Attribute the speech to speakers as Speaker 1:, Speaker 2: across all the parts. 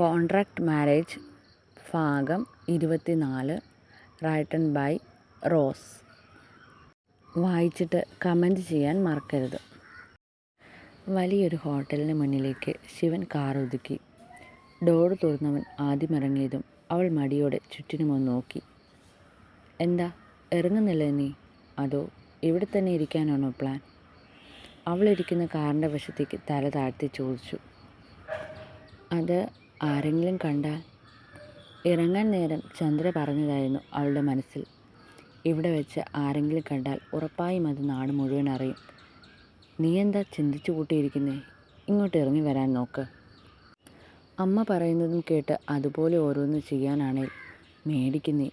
Speaker 1: Contract marriage ഭാഗം ഇരുപത്തിനാല് written by Rose. വായിച്ചിട്ട് കമന്റ് ചെയ്യാൻ മറക്കരുത്. വലിയൊരു ഹോട്ടലിന് മുന്നിലേക്ക് ശിവൻ കാർ ഒതുക്കി. ഡോർ തുറന്നവൻ ആദ്യം ഇറങ്ങിയതും അവൾ മടിയോടെ ചുറ്റിനുമൊന്ന് നോക്കി. എന്താ ഇറങ്ങുന്നില്ല നീ? അതോ ഇവിടെ തന്നെ ഇരിക്കാനാണോ പ്ലാൻ? അവളിരിക്കുന്ന കാറിന്റെ വശത്തേക്ക് തല താഴ്ത്തി ചോദിച്ചു. അത് ആരെങ്കിലും കണ്ടാൽ ഇറങ്ങാൻ നേരം ചന്ദ്ര പറഞ്ഞതായിരുന്നു അവളുടെ മനസ്സിൽ. ഇവിടെ വെച്ച് ആരെങ്കിലും കണ്ടാൽ ഉറപ്പായും അത് നാട് മുഴുവൻ അറിയും. നീ എന്താ ചിന്തിച്ചു കൂട്ടിയിരിക്കുന്നേ? ഇങ്ങോട്ട് ഇറങ്ങി വരാൻ നോക്ക്. അമ്മ പറയുന്നതും കേട്ട് അതുപോലെ ഓരോന്ന് ചെയ്യാനാണേൽ മേടിക്കുന്നേ.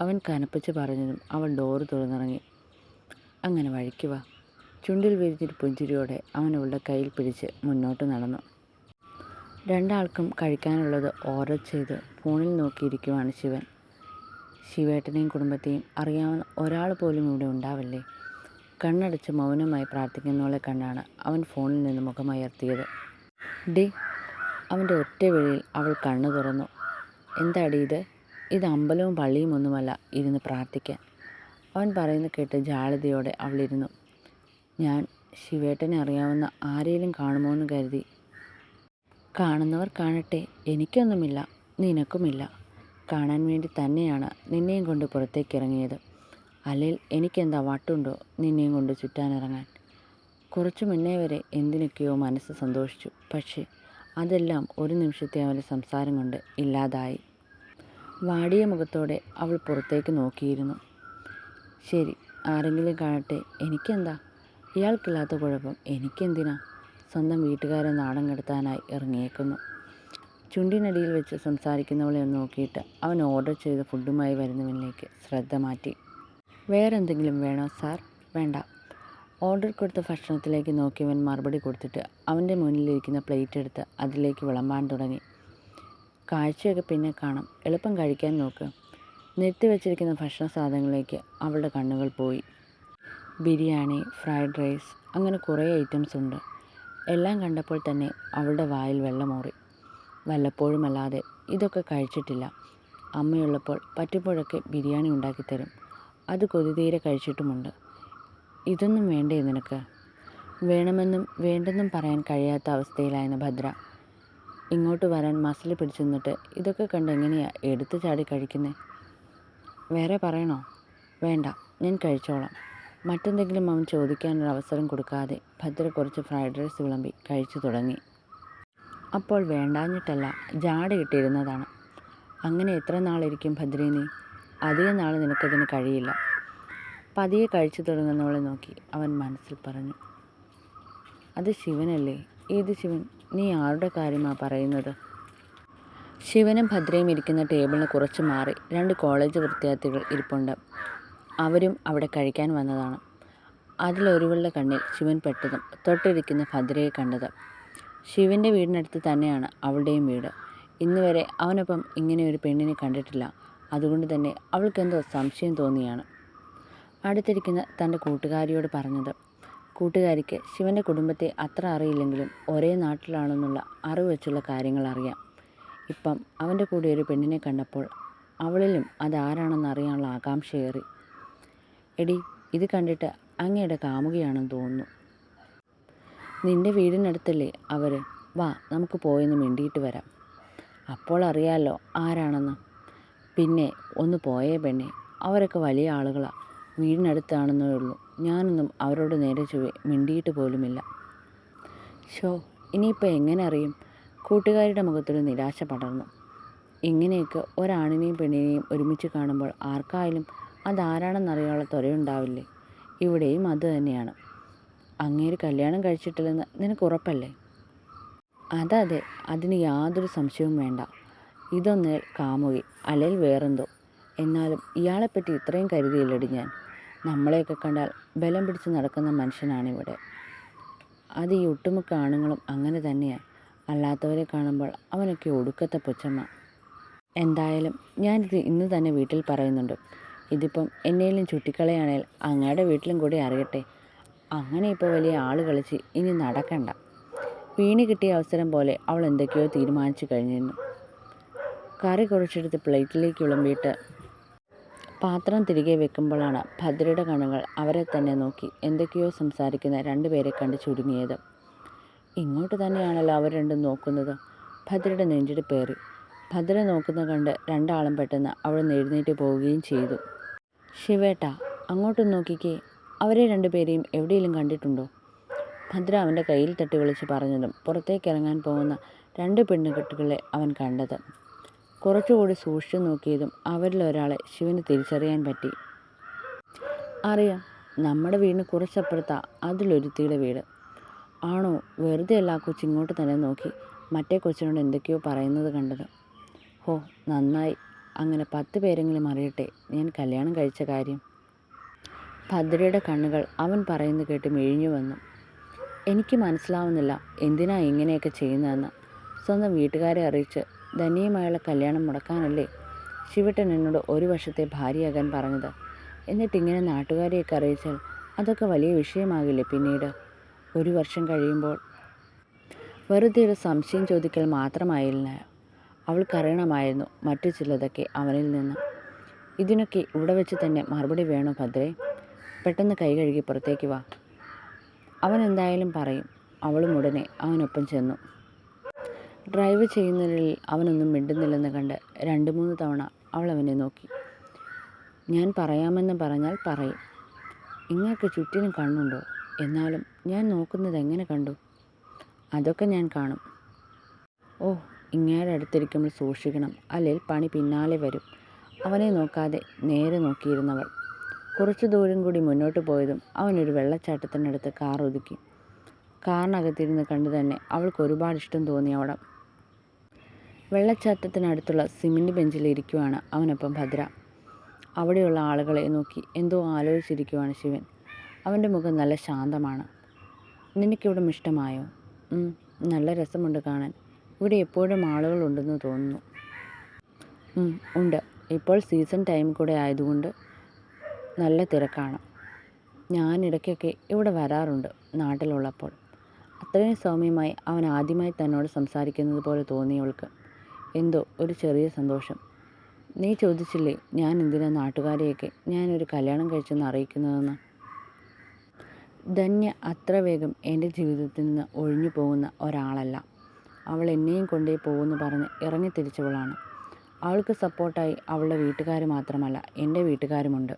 Speaker 1: അവൻ കനപ്പിച്ച് പറഞ്ഞതും അവൾ ഡോറ് തുറന്നിറങ്ങി. അങ്ങനെ വഴിക്ക് വാ. ചുണ്ടിൽ വിരിഞ്ഞൊരു പുഞ്ചിരിയോടെ അവൻ അവളുടെ കയ്യിൽ പിടിച്ച് മുന്നോട്ട് നടന്നു. രണ്ടാൾക്കും കഴിക്കാനുള്ളത് ഓർഡർ ചെയ്ത് ഫോണിൽ നോക്കിയിരിക്കുവാണ് ശിവൻ. ശിവേട്ടനെയും കുടുംബത്തെയും അറിയാവുന്ന ഒരാൾ പോലും ഇവിടെ ഉണ്ടാവില്ലേ? കണ്ണടച്ച് മൗനമായി പ്രാർത്ഥിക്കുന്നവളെ കണ്ടാണ് അവൻ ഫോണിൽ നിന്ന് മുഖമയർത്തിയത്. ഡി അവന്റെ ഒറ്റ വിളിയിൽ അവൾ കണ്ണു തുറന്നു. എന്താടി ഇത്? ഇത് അമ്പലവും പള്ളിയും ഒന്നുമല്ല ഇരുന്ന് പ്രാർത്ഥിക്കാൻ. അവൻ പറയുന്നത് കേട്ട് ജാളിതയോടെ അവളിരുന്നു ഞാൻ ശിവേട്ടനെ അറിയാവുന്ന ആരെയും കാണുമോ എന്ന് കരുതി കാണുന്നവർ കാണട്ടെ എനിക്കൊന്നുമില്ല നിനക്കുമില്ല. കാണാൻ വേണ്ടി തന്നെയാണ് നിന്നെയും കൊണ്ട് പുറത്തേക്ക് ഇറങ്ങിയത് അല്ലെങ്കിൽ എനിക്കെന്താ വട്ടുണ്ടോ നിന്നെയും കൊണ്ട് ചുറ്റാനിറങ്ങാൻ? കുറച്ചു മുന്നേ വരെ എന്തിനൊക്കെയോ മനസ്സ് സന്തോഷിച്ചു. പക്ഷേ അതെല്ലാം ഒരു നിമിഷത്തെ അവന്റെ സംസാരം കൊണ്ട് ഇല്ലാതായി. വാടിയ മുഖത്തോടെ അവൾ പുറത്തേക്ക് നോക്കിയിരുന്നു. ശരി ആരെങ്കിലും കാണട്ടെ എനിക്കെന്താ? ഇയാൾക്കില്ലാത്ത കുഴപ്പം എനിക്കെന്തിനാ? സ്വന്തം വീട്ടുകാരെ നാണം കെടുത്താനായി ഇറങ്ങിയേക്കുന്നു. ചുണ്ടിനടിയിൽ വെച്ച് സംസാരിക്കുന്നവളെ ഒന്ന് നോക്കിയിട്ട് അവൻ ഓർഡർ ചെയ്ത ഫുഡുമായി വരുന്നവനിലേക്ക് ശ്രദ്ധ മാറ്റി. വേറെന്തെങ്കിലും വേണോ സാർ? വേണ്ട. ഓർഡർ കൊടുത്ത ഭക്ഷണത്തിലേക്ക് നോക്കിയവൻ മറുപടി കൊടുത്തിട്ട് അവന്റെ മുന്നിലിരിക്കുന്ന പ്ലേറ്റ് എടുത്ത് അതിലേക്ക് വിളമ്പാൻ തുടങ്ങി. കാഴ്ചയൊക്കെ പിന്നെ കാണാം. എളുപ്പം കഴിക്കാൻ നോക്ക്. നിർത്തി വെച്ചിരിക്കുന്ന ഭക്ഷണ സാധനങ്ങളിലേക്ക് അവളുടെ കണ്ണുകൾ പോയി. ബിരിയാണി ഫ്രൈഡ് റൈസ് അങ്ങനെ കുറേ ഐറ്റംസ് ഉണ്ട്. എല്ലാം കണ്ടപ്പോൾ തന്നെ അവളുടെ വായിൽ വെള്ളമൂറി വല്ലപ്പോഴുമല്ലാതെ ഇതൊക്കെ കഴിച്ചിട്ടില്ല. അമ്മയുള്ളപ്പോൾ പറ്റുമ്പോഴൊക്കെ ബിരിയാണി ഉണ്ടാക്കിത്തരും. അത് കൊതിതീരെ കഴിച്ചിട്ടുമുണ്ട്. ഇതൊന്നും വേണ്ടേ നിനക്ക്? വേണമെന്നും വേണ്ടെന്നും പറയാൻ കഴിയാത്ത അവസ്ഥയിലായിരുന്നു ഭദ്ര. ഇങ്ങോട്ട് വരാൻ മസിൽ പിടിച്ചു നിന്നിട്ട് ഇതൊക്കെ കണ്ട് എങ്ങനെയാണ് എടുത്തു ചാടി കഴിക്കുന്നത് വേറെ പറയണോ? വേണ്ട ഞാൻ കഴിച്ചോളാം. മറ്റെന്തെങ്കിലും അവൻ ചോദിക്കാനൊരു അവസരം കൊടുക്കാതെ ഭദ്ര കുറച്ച് ഫ്രൈഡ് റൈസ് വിളമ്പി കഴിച്ചു തുടങ്ങി. അപ്പോൾ വേണ്ടാഞ്ഞിട്ടല്ല ജാട കിട്ടിയിരുന്നതാണ്. അങ്ങനെ എത്ര നാളിരിക്കും ഭദ്രേ നീ? അധികം നാൾ നിനക്കതിന് കഴിയില്ല. പതിയെ കഴിച്ചു തുടങ്ങുന്നവളെ നോക്കി അവൻ മനസ്സിൽ പറഞ്ഞു. അത് ശിവനല്ലേ? ഏത് ശിവൻ? നീ ആരുടെ കാര്യമാണ് പറയുന്നത്? ശിവനും ഭദ്രയും ഇരിക്കുന്ന ടേബിളിന് കുറച്ച് മാറി രണ്ട് കോളേജ് വിദ്യാർത്ഥികൾ ഇരിപ്പുണ്ട്. അവരും അവിടെ കഴിക്കാൻ വന്നതാണ്. അതിലൊരുവളുടെ കണ്ണിൽ ശിവൻ പെട്ടതും തൊട്ടിരിക്കുന്ന ഭദ്രയെ കണ്ടത്. ശിവന്റെ വീടിനടുത്ത് തന്നെയാണ് അവളുടെയും വീട്. ഇന്നുവരെ അവനൊപ്പം ഇങ്ങനെ ഒരു പെണ്ണിനെ കണ്ടിട്ടില്ല. അതുകൊണ്ട് തന്നെ അവൾക്കെന്തോ സംശയം തോന്നിയാണ്. അടുത്തിരിക്കുന്ന തന്റെ കൂട്ടുകാരിയോട് പറഞ്ഞത് കൂട്ടുകാരിക്ക് ശിവന്റെ കുടുംബത്തെ അത്ര അറിയില്ലെങ്കിലും ഒരേ നാട്ടിലാണെന്നുള്ള അറിവ് വെച്ചുള്ള കാര്യങ്ങൾ അറിയാം. ഇപ്പം അവന്റെ കൂടെ ഒരു പെണ്ണിനെ കണ്ടപ്പോൾ അവളിലും അതാരാണെന്ന് അറിയാനുള്ള ആകാംക്ഷയേറി. എടി ഇത് കണ്ടിട്ട് അങ്ങയുടെ കാമുകയാണെന്ന് തോന്നുന്നു. നിന്റെ വീടിനടുത്തല്ലേ അവർ വാ നമുക്ക് പോയെന്ന് മിണ്ടിയിട്ട് വരാം. അപ്പോൾ അറിയാലോ ആരാണെന്ന്. പിന്നെ ഒന്ന് പോയേ പെണ്ണെ അവരൊക്കെ വലിയ ആളുകളാണ് വീടിനടുത്താണെന്നേ ഉള്ളൂ. ഞാനൊന്നും അവരോട് നേരെ ചൊവ്വെ മിണ്ടിയിട്ട് പോലുമില്ല. ഷോ ഇനിയിപ്പോൾ എങ്ങനെ അറിയും? കൂട്ടുകാരുടെ മുഖത്തൊരു നിരാശ പടർന്നു. ഇങ്ങനെയൊക്കെ ഒരാണിനെയും പെണ്ണിനെയും ഒരുമിച്ച് കാണുമ്പോൾ ആർക്കായാലും അതാരാണെന്നറിയാനുള്ള ത്വരയുണ്ടാവില്ലേ? ഇവിടെയും അത് തന്നെയാണ്. അങ്ങേര് കല്യാണം കഴിച്ചിട്ടില്ലെന്ന് നിനക്ക് ഉറപ്പല്ലേ? അതതെ അതിന് യാതൊരു സംശയവും വേണ്ട. ഇതൊന്ന് കാമുകി അല്ലെങ്കിൽ വേറെന്തോ. എന്നാലും ഇയാളെപ്പറ്റി ഇത്രയും കരുതിയില്ലടി ഞാൻ. നമ്മളെയൊക്കെ കണ്ടാൽ ബലം പിടിച്ച് നടക്കുന്ന മനുഷ്യനാണിവിടെ. അത് ഈ ഒട്ടുമുക്ക ആണുങ്ങളും അങ്ങനെ തന്നെയാണ് അല്ലാത്തവരെ കാണുമ്പോൾ അവനൊക്കെ ഒടുക്കത്തെ പുച്ഛമ്മ. എന്തായാലും ഞാനിത് ഇന്ന് തന്നെ വീട്ടിൽ പറയുന്നുണ്ട്. ഇതിപ്പം എന്നേലും ചുട്ടിക്കളയാണേൽ അങ്ങയുടെ വീട്ടിലും കൂടി അറിയട്ടെ. അങ്ങനെ ഇപ്പോൾ വലിയ ആൾ കളിച്ച് ഇനി നടക്കണ്ട. വീണ് കിട്ടിയ അവസരം പോലെ അവൾ എന്തൊക്കെയോ തീരുമാനിച്ചു കഴിഞ്ഞിരുന്നു. കറി കുറച്ചെടുത്ത് പ്ലേറ്റിലേക്ക് വിളമ്പിയിട്ട് പാത്രം തിരികെ വെക്കുമ്പോഴാണ് ഭദ്രയുടെ കണ്ണുകൾ അവരെ തന്നെ നോക്കി എന്തൊക്കെയോ സംസാരിക്കുന്ന രണ്ടുപേരെ കണ്ട് ചുരുങ്ങിയത്. ഇങ്ങോട്ട് തന്നെയാണല്ലോ അവർ രണ്ടും നോക്കുന്നത്. ഭദ്രയുടെ നെഞ്ചിടിപ്പേറി ഭദ്ര നോക്കുന്ന കണ്ട് രണ്ടാളും പെട്ടെന്ന് അവൾ എഴുന്നേറ്റ് പോവുകയും ചെയ്തു. ശിവേട്ട അങ്ങോട്ടും നോക്കിക്കേ. അവരെ രണ്ടുപേരെയും എവിടെയെങ്കിലും കണ്ടിട്ടുണ്ടോ? ഭദ്ര അവന്റെ കയ്യിൽ തട്ടി വിളിച്ച് പറഞ്ഞതും പുറത്തേക്ക് ഇറങ്ങാൻ പോകുന്ന രണ്ട് പെണ്ണുകെട്ടുകളെ അവൻ കണ്ടത്. കുറച്ചുകൂടി സൂക്ഷിച്ചു നോക്കിയതും അവരിൽ ഒരാളെ ശിവന് തിരിച്ചറിയാൻ പറ്റി. അറിയാം നമ്മുടെ വീടിന് കുറച്ചപ്പുറത്താ അതിലൊരുത്തിയുടെ വീട്. ആണോ വെറുതെ അല്ല ആ കൊച്ചിങ്ങോട്ട് തന്നെ നോക്കി മറ്റേ കൊച്ചിനോട് എന്തൊക്കെയോ പറയുന്നത് കണ്ടത്. ഹോ നന്നായി. അങ്ങനെ പത്ത് പേരെങ്കിലും അറിയട്ടെ. ഞാൻ കല്യാണം കഴിച്ച കാര്യം. ഭദ്രയുടെ കണ്ണുകൾ അവൻ പറയുന്നത് കേട്ട് മെഴിഞ്ഞു വന്നു. എനിക്ക് മനസ്സിലാവുന്നില്ല എന്തിനാ ഇങ്ങനെയൊക്കെ ചെയ്യുന്നതെന്ന്. സ്വന്തം വീട്ടുകാരെ അറിയിച്ച് ധനിയുമായുള്ള കല്യാണം മുടക്കാനല്ലേ ശിവട്ടൻ എന്നോട് ഒരു വർഷത്തെ ഭാര്യയാകാൻ പറഞ്ഞത്. എന്നിട്ട് ഇങ്ങനെ നാട്ടുകാരെയൊക്കെ അറിയിച്ചാൽ അതൊക്കെ വലിയ വിഷയമാകില്ലേ പിന്നീട്? ഒരു വർഷം കഴിയുമ്പോൾ. വെറുതെ ഒരു സംശയം ചോദിക്കൽ മാത്രമായില്ല. അവൾക്കറിയണമായിരുന്നു മറ്റു ചിലതൊക്കെ അവനിൽ നിന്ന്. ഇതിനൊക്കെ ഇവിടെ വെച്ച് തന്നെ മറുപടി വേണോ ഭദ്രേ? പെട്ടെന്ന് കൈ കഴുകി പുറത്തേക്ക് വാ. അവൻ എന്തായാലും പറയും. അവളും ഉടനെ അവനൊപ്പം ചെന്നു. ഡ്രൈവ് ചെയ്യുന്നതിൽ അവനൊന്നും മിണ്ടുന്നില്ലെന്ന് കണ്ട് രണ്ട് മൂന്ന് തവണ അവൾ അവനെ നോക്കി. ഞാൻ പറയാമെന്ന് പറഞ്ഞാൽ പറയും. ഇങ്ങക്ക് ചുറ്റിനും കണ്ണുണ്ടോ? എന്നാലും ഞാൻ നോക്കുന്നത് എങ്ങനെ കണ്ടു? അതൊക്കെ ഞാൻ കാണും. ഓ ഇങ്ങേരെ അടുത്തിരിക്കുമ്പോൾ സൂക്ഷിക്കണം. അല്ലെങ്കിൽ പണി പിന്നാലെ വരും. അവനെ നോക്കാതെ നേരെ നോക്കിയിരുന്നവൾ. കുറച്ചു ദൂരം കൂടി മുന്നോട്ട് പോയതും അവനൊരു വെള്ളച്ചാട്ടത്തിനടുത്ത് കാർ ഒതുക്കി. കാറിനകത്തിരുന്ന് കണ്ടു തന്നെ അവൾക്ക് ഒരുപാട് ഇഷ്ടം തോന്നി അവിടെ. വെള്ളച്ചാട്ടത്തിനടുത്തുള്ള സിമന്റ് ബെഞ്ചിലിരിക്കുവാണ് അവനൊപ്പം ഭദ്ര. അവിടെയുള്ള ആളുകളെ നോക്കി എന്തോ ആലോചിച്ചിരിക്കുവാണ് ശിവൻ. അവന്റെ മുഖം നല്ല ശാന്തമാണ്. നിനക്കിവിടം ഇഷ്ടമായോ? നല്ല രസമുണ്ട് കാണാൻ. ഇവിടെ എപ്പോഴും ആളുകളുണ്ടെന്ന് തോന്നുന്നു. ഉണ്ട്. ഇപ്പോൾ സീസൺ ടൈം കൂടെ ആയതുകൊണ്ട് നല്ല തിരക്കാണ്. ഞാൻ ഇടയ്ക്കൊക്കെ ഇവിടെ വരാറുണ്ട് നാട്ടിലുള്ളപ്പോൾ. അത്രയും സൗമ്യമായി അവൻ ആദ്യമായി തന്നോട് സംസാരിക്കുന്നത് പോലെ തോന്നിയവൾക്ക് എന്തോ ഒരു ചെറിയ സന്തോഷം. നീ ചോദിച്ചില്ലേ ഞാൻ എന്തിനാ നാട്ടുകാരെയൊക്കെ ഞാനൊരു കല്യാണം കഴിച്ചെന്ന് അറിയിക്കുന്നതെന്ന്? ധന്യ അത്ര വേഗം എന്റെ ജീവിതത്തിൽ നിന്ന് ഒഴിഞ്ഞു പോകുന്ന ഒരാളല്ല. അവൾ എന്നെയും കൊണ്ടേ പോകുമെന്ന് പറഞ്ഞ് ഇറങ്ങി തിരിച്ചവളാണ്. അവൾക്ക് സപ്പോർട്ടായി അവളുടെ വീട്ടുകാർ മാത്രമല്ല എന്റെ വീട്ടുകാരുമുണ്ട്.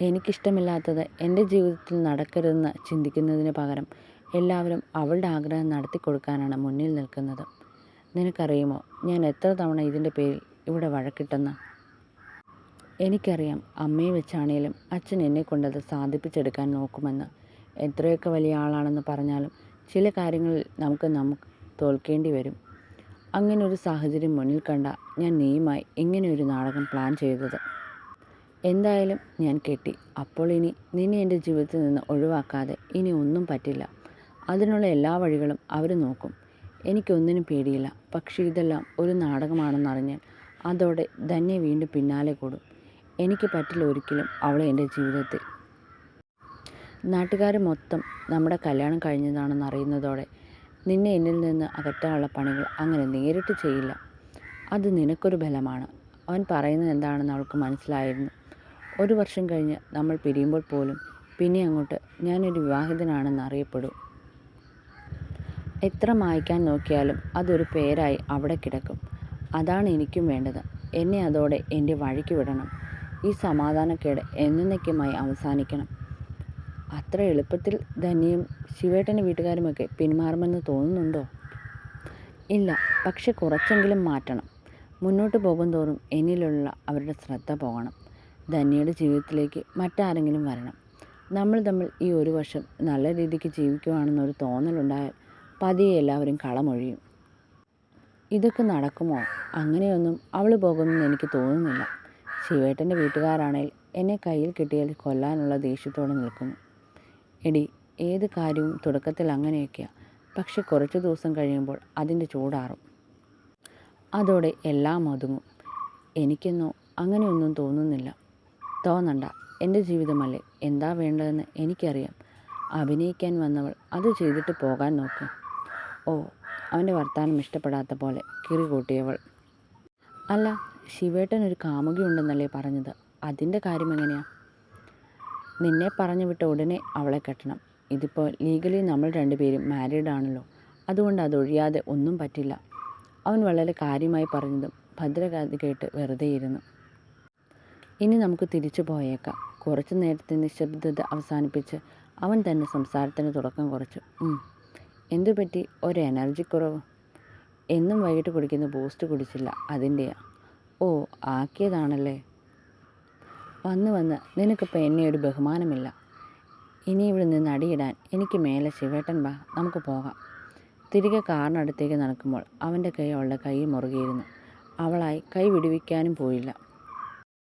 Speaker 1: എനിക്കിഷ്ടമില്ലാത്തത് എന്റെ ജീവിതത്തിൽ നടക്കരുതെന്ന് ചിന്തിക്കുന്നതിന് പകരം എല്ലാവരും അവളുടെ ആഗ്രഹം നടത്തി കൊടുക്കാനാണ് മുന്നിൽ നിൽക്കുന്നത്. നിനക്കറിയുമോ ഞാൻ എത്ര തവണ ഇതിന്റെ പേരിൽ ഇവിടെ വഴക്കിട്ടെന്ന്? എനിക്കറിയാം അമ്മയെ വെച്ചാണേലും അച്ഛൻ എന്നെ കൊണ്ടത് സാധിപ്പിച്ചെടുക്കാൻ നോക്കുമെന്ന്. എത്രയൊക്കെ വലിയ ആളാണെന്ന് പറഞ്ഞാലും ചില കാര്യങ്ങളിൽ നമുക്ക് നമുക്ക് തോൽക്കേണ്ടി വരും. അങ്ങനെ ഒരു സാഹചര്യം മുന്നിൽ കണ്ട ഞാൻ നീയുമായി ഇങ്ങനെ ഒരു നാടകം പ്ലാൻ ചെയ്തത്. എന്തായാലും ഞാൻ കെട്ടി. അപ്പോൾ ഇനി നിന്നെ എന്റെ ജീവിതത്തിൽ നിന്ന് ഒഴിവാക്കാതെ ഇനി ഒന്നും പറ്റില്ല. അതിനുള്ള എല്ലാ വഴികളും അവർ നോക്കും. എനിക്കൊന്നിനും പേടിയില്ല. പക്ഷേ ഇതെല്ലാം ഒരു നാടകമാണെന്നറിഞ്ഞാൽ അതോടെ ധന്യ വീണ്ടും പിന്നാലെ കൂടും. എനിക്ക് പറ്റില്ല ഒരിക്കലും അവളെ എന്റെ ജീവിതത്തിൽ. നാട്ടുകാർ മൊത്തം നമ്മുടെ കല്യാണം കഴിഞ്ഞതാണെന്ന് അറിയുന്നതോടെ നിന്നെ എന്നിൽ നിന്ന് അകറ്റാനുള്ള പണികൾ അങ്ങനെ നേരിട്ട് ചെയ്യില്ല. അത് നിനക്കൊരു ബലമാണ്. അവൻ പറയുന്നത് എന്താണെന്ന് അവൾക്ക് മനസ്സിലായിരുന്നു. ഒരു വർഷം കഴിഞ്ഞ് നമ്മൾ പിരിയുമ്പോൾ പോലും പിന്നെ അങ്ങോട്ട് ഞാനൊരു വിവാഹിതനാണെന്ന് അറിയപ്പെടും. എത്ര മായ്ക്കാൻ നോക്കിയാലും അതൊരു പേരായി അവിടെ കിടക്കും. അതാണ് എനിക്കും വേണ്ടത്. എന്നെ അതോടെ എന്റെ വഴിക്ക് വിടണം. ഈ സമാധാനക്കേട് എന്നേക്കുമായി അവസാനിക്കണം. അത്ര എളുപ്പത്തിൽ ധനിയും ശിവേട്ടന്റെ വീട്ടുകാരുമൊക്കെ പിന്മാറുമെന്ന് തോന്നുന്നുണ്ടോ? ഇല്ല പക്ഷെ കുറച്ചെങ്കിലും മാറ്റണം. മുന്നോട്ട് പോകും തോറും എന്നിലുള്ള അവരുടെ ശ്രദ്ധ പോകണം. ധന്യയുടെ ജീവിതത്തിലേക്ക് മറ്റാരെങ്കിലും വരണം. നമ്മൾ തമ്മിൽ ഈ ഒരു വർഷം നല്ല രീതിക്ക് ജീവിക്കുവാണെന്നൊരു തോന്നലുണ്ടായാൽ പതിയെ എല്ലാവരും കളമൊഴിയും. ഇതൊക്കെ നടക്കുമോ? അങ്ങനെയൊന്നും അവൾ പോകുമെന്ന് എനിക്ക് തോന്നുന്നില്ല. ശിവേട്ടന്റെ വീട്ടുകാരാണേൽ എന്നെ കയ്യിൽ കിട്ടിയാൽ കൊല്ലാനുള്ള ദേഷ്യത്തോടെ നിൽക്കുന്നു. എടി ഏത് കാര്യവും തുടക്കത്തിൽ അങ്ങനെയൊക്കെയാണ് പക്ഷെ കുറച്ച് ദിവസം കഴിയുമ്പോൾ അതിന്റെ ചൂടാറും. അതോടെ എല്ലാം ഒതുങ്ങും. എനിക്കെന്നോ അങ്ങനെയൊന്നും തോന്നുന്നില്ല. തോന്നണ്ട എന്റെ ജീവിതമല്ലേ? എന്താ വേണ്ടതെന്ന് എനിക്കറിയാം. അഭിനയിക്കാൻ വന്നവൾ അത് ചെയ്തിട്ട് പോകാൻ നോക്കും. ഓ അവന്റെ വർത്താനം ഇഷ്ടപ്പെടാത്ത പോലെ കിറി കൂട്ടിയവൾ. അല്ല ശിവേട്ടൻ ഒരു കാമുകിയുണ്ടെന്നല്ലേ പറഞ്ഞത്? അതിന്റെ കാര്യം എങ്ങനെയാ? നിന്നെ പറഞ്ഞു വിട്ട ഉടനെ അവളെ കെട്ടണം. ഇതിപ്പോൾ ലീഗലി നമ്മൾ രണ്ടുപേരും മാരീഡ് ആണല്ലോ. അതുകൊണ്ട് അതൊഴിയാതെ ഒന്നും പറ്റില്ല. അവൻ വളരെ കാര്യമായി പറഞ്ഞതും ഭദ്രകാതി കേട്ട് വെറുതെ ഇരുന്നു. ഇനി നമുക്ക് തിരിച്ചു പോയേക്കാം. കുറച്ചു നേരത്തെ നിശബ്ദത അവസാനിപ്പിച്ച് അവൻ തന്നെ സംസാരത്തിന് തുടക്കം കുറച്ചു. "ഉം, എന്തു പറ്റി? ഒരു എനർജി കുറവ്. എന്നും വൈകിട്ട് കുടിക്കുന്ന ബൂസ്റ്റ് കുടിച്ചില്ല. അതിന്റെയാ ഓ ആക്കിയതാണല്ലേ? വന്ന് വന്ന് നിനക്കിപ്പോൾ എന്നെ ഒരു ബഹുമാനമില്ല. ഇനി ഇവിടെ നിന്ന് അടിയിടാൻ എനിക്ക് മേലെ ശിവേട്ടൻ വാ നമുക്ക് പോകാം. തിരികെ കാറിനടുത്തേക്ക് നടക്കുമ്പോൾ അവന്റെ കൈ അവളുടെ കൈ മുറുകിയിരുന്നു അവളായി കൈ വിടുവിക്കാനും പോയില്ല.